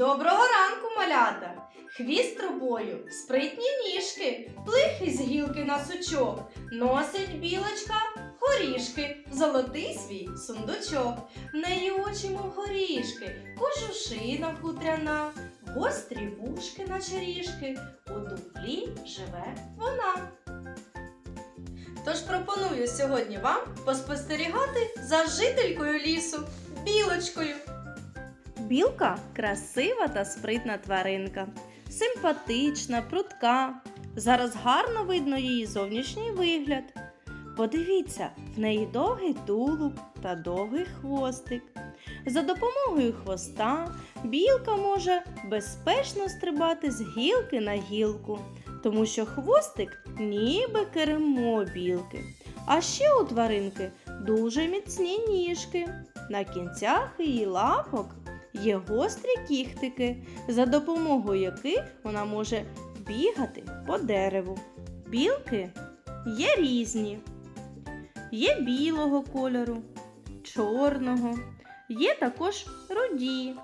Доброго ранку, малята! Хвіст трубою, спритні ніжки, плихи з гілки на сучок, носить білочка горішки, золотий свій сундучок. В неї очі, мов горішки, кожушина хутряна, гострі вушки, наче ріжки, у дуплі живе вона. Тож пропоную сьогодні вам поспостерігати за жителькою лісу, білочкою. Білка красива та спритна тваринка, симпатична, прудка. Зараз гарно видно її зовнішній вигляд. Подивіться, в неї довгий тулуб та довгий хвостик. За допомогою хвоста білка може безпечно стрибати з гілки на гілку, тому що хвостик ніби кермо білки. А ще у тваринки дуже міцні ніжки. На кінцях її лапок є гострі кіхтики, за допомогою яких вона може бігати по дереву. Білки є різні. Є білого кольору, чорного, є також руді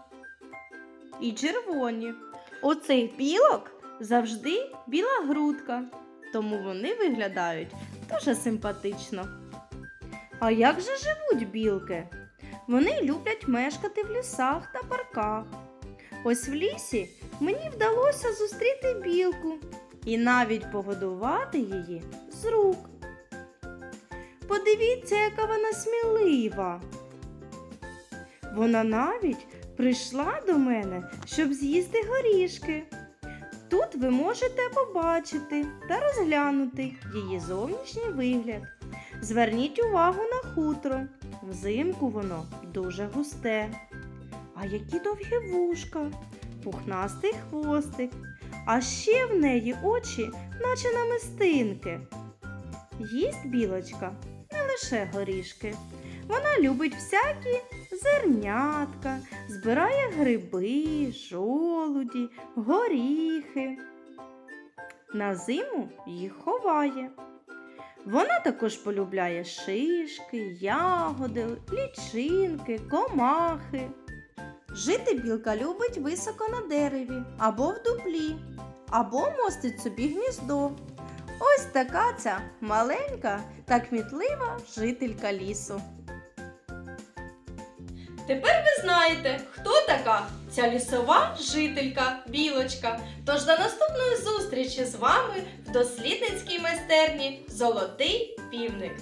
і червоні. У білок завжди біла грудка, тому вони виглядають дуже симпатично. А як же живуть білки? Вони люблять мешкати в лісах та парках. Ось в лісі мені вдалося зустріти білку і навіть погодувати її з рук. Подивіться, яка вона смілива. Вона навіть прийшла до мене, щоб з'їсти горішки. Тут ви можете побачити та розглянути її зовнішній вигляд. Зверніть увагу на хутро. Взимку воно дуже густе. А які довгі вушка, пухнастий хвостик, а ще в неї очі, наче намистинки. Їсть білочка не лише горішки. Вона любить всякі зернятка, збирає гриби, жолуді, горіхи. На зиму їх ховає. Вона також полюбляє шишки, ягоди, лічинки, комахи. Жити білка любить високо на дереві або в дуплі, або мостить собі гніздо. Ось така ця маленька та кмітлива жителька лісу. Тепер ви знаєте, хто така ця лісова жителька білочка. Тож до наступної зустрічі з вами в дослідницькій майстерні Золотий півник.